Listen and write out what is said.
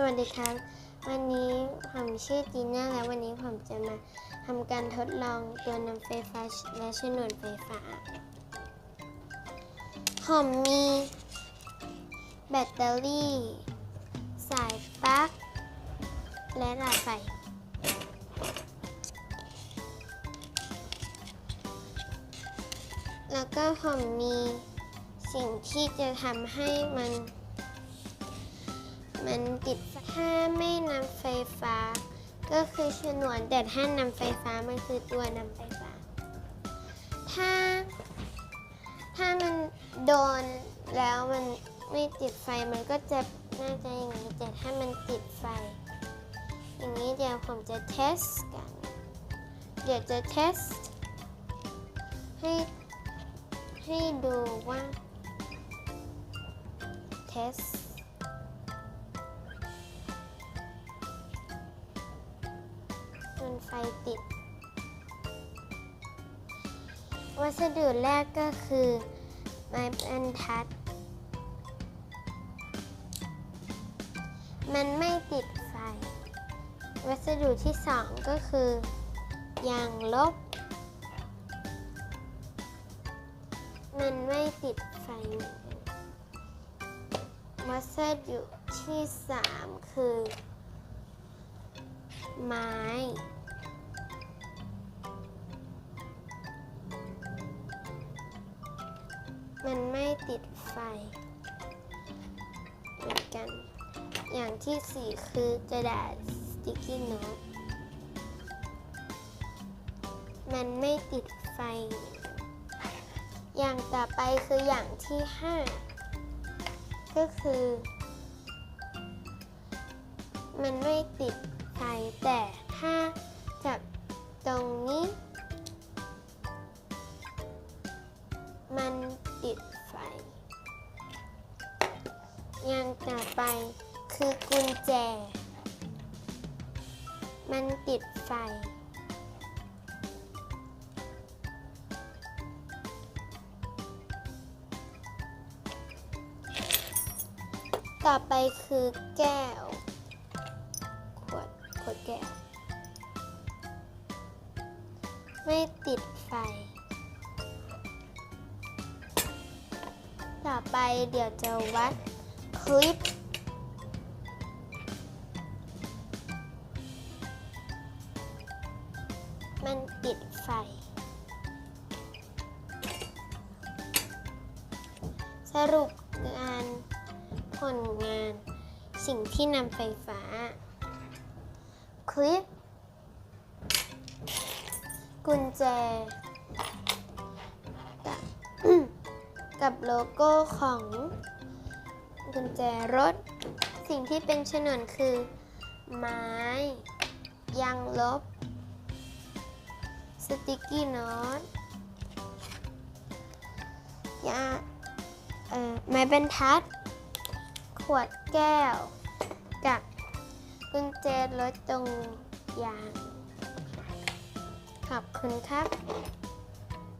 สวัสดีครับ วันนี้ผมชื่อจีน่าและวันนี้ผมจะมาทำการทดลองตัวนำไฟฟ้าและฉนวนไฟฟ้า ผมมีแบตเตอรี่ สายปลั๊กและหลอดไฟ แล้วก็ผมมีสิ่งที่จะทำให้มัน มันติดถ้าไม่นำไฟฟ้า ก็คือฉนวนแต่ถ้านำไฟฟ้ามันคือตัวนำไฟฟ้า ถ้า ถ้ามันโดนแล้วมันไม่ติดไฟมันก็จะน่าจะอย่างนี้ แต่ถ้ามันติดไฟ อย่างนี้เดี๋ยวผมจะเทสกัน เดี๋ยวจะเทสให้ให้ดูว่าเไฟติด วัสดุแรกก็คือ ไม้บรรทัด มันไม่ติดไฟ วัสดุที่สองก็คือ ยางลบ มันไม่ติดไฟ วัสดุที่สามคือ ไม้ มันไม่ติดไฟเหมือนกัน อย่างที่สี่คือกระดาษสติกกี้โน้ตมันไม่ติดไฟ อย่างต่อไปคืออย่างที่ห้าก็คือ มันไม่ติดไฟแต่ถ้าจับตรงนี้ มัน ติดไฟอย่างต่อไปคือกุญแจ มันติดไฟ ต่อไปคือแก้ว ขวด ขวดแก้ว ไม่ติดไฟ ต่อไปเดี๋ยวจะวัดคลิป มันติดไฟ สรุปการผลงานสิ่งที่นำไฟฟ้า คลิป กุญแจ กับโลโก้ของกุญแจรถ สิ่งที่เป็นฉนวนคือ ไม้ ยางลบ สติกกี้โน้ตยาเอ่อไม้บรรทัด ขวดแก้ว กับกุญแจรถตรงยาง ขอบคุณครับ